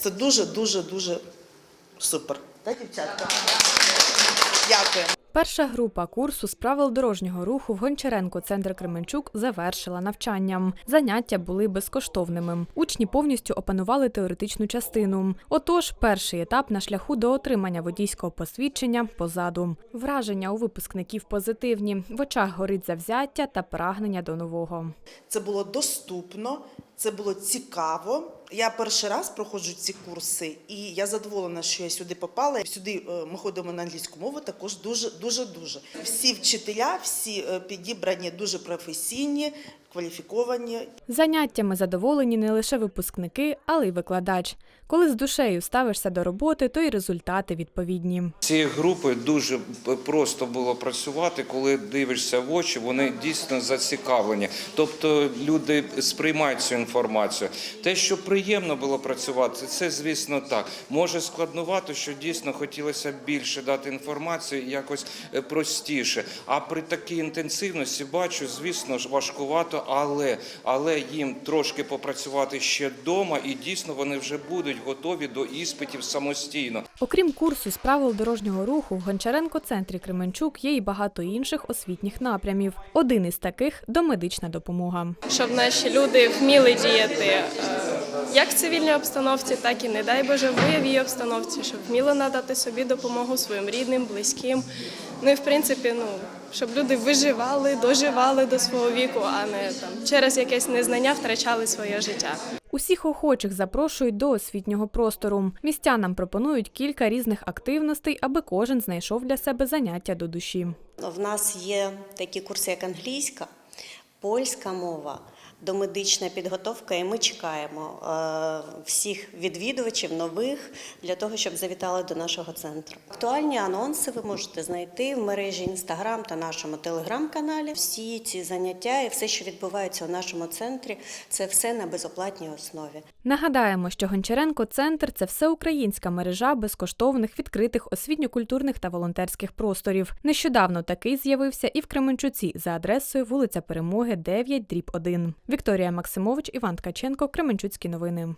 Це дуже, дуже, дуже супер. Так, дівчатка? Дякую. Перша група курсу з правил дорожнього руху в Гончаренко центр Кременчук завершила навчанням. Заняття були безкоштовними. Учні повністю опанували теоретичну частину. Отож, перший етап на шляху до отримання водійського посвідчення позаду. Враження у випускників позитивні. В очах горить завзяття та прагнення до нового. Це було доступно, це було цікаво. Я перший раз проходжу ці курси, і я задоволена, що я сюди попала. Сюди е, ми ходимо на англійську мову. Також дуже, дуже, дуже. Всі вчителя, всі е, підібрані дуже професійні, кваліфіковані. Заняттями задоволені не лише випускники, але й викладач. Коли з душею ставишся до роботи, то й результати відповідні. Цієї групи дуже просто було працювати, коли дивишся в очі, вони дійсно зацікавлені. Тобто люди сприймають цю інформацію. Те, що приємно було працювати, це звісно так. Може складнувати, що дійсно хотілося більше дати інформацію, якось е, простіше. А при такій інтенсивності бачу, звісно ж, важкувато, але, але їм трошки попрацювати ще вдома, і дійсно вони вже будуть готові до іспитів самостійно. Окрім курсу з правил дорожнього руху, в Гончаренко-центрі Кременчук є й багато інших освітніх напрямів. Один із таких домедична допомога. щоб наші люди вміли діяти е, як в цивільній обстановці, так і не дай Боже в бойовій обстановці, щоб вміли надати собі допомогу своїм рідним, близьким. Ну і в принципі, ну щоб люди виживали, доживали до свого віку, а не там через якесь незнання втрачали своє життя. Усіх охочих запрошують до освітнього простору. Містянам пропонують кілька різних активностей, аби кожен знайшов для себе заняття до душі. В нас є такі курси, як англійська, польська мова, домедична підготовка, і ми чекаємо е, всіх відвідувачів нових для того, щоб завітали до нашого центру. Актуальні анонси ви можете знайти в мережі Інстаграм та нашому телеграм-каналі. Всі ці заняття і все, що відбувається у нашому центрі, це все на безоплатній основі. Нагадаємо, що Гончаренко центр це всеукраїнська мережа безкоштовних відкритих освітньо-культурних та волонтерських просторів. Нещодавно такий з'явився і в Кременчуці за адресою вулиця Перемоги 9 дріб 1. Вікторія Максимович, Іван Ткаченко, Кременчуцькі новини.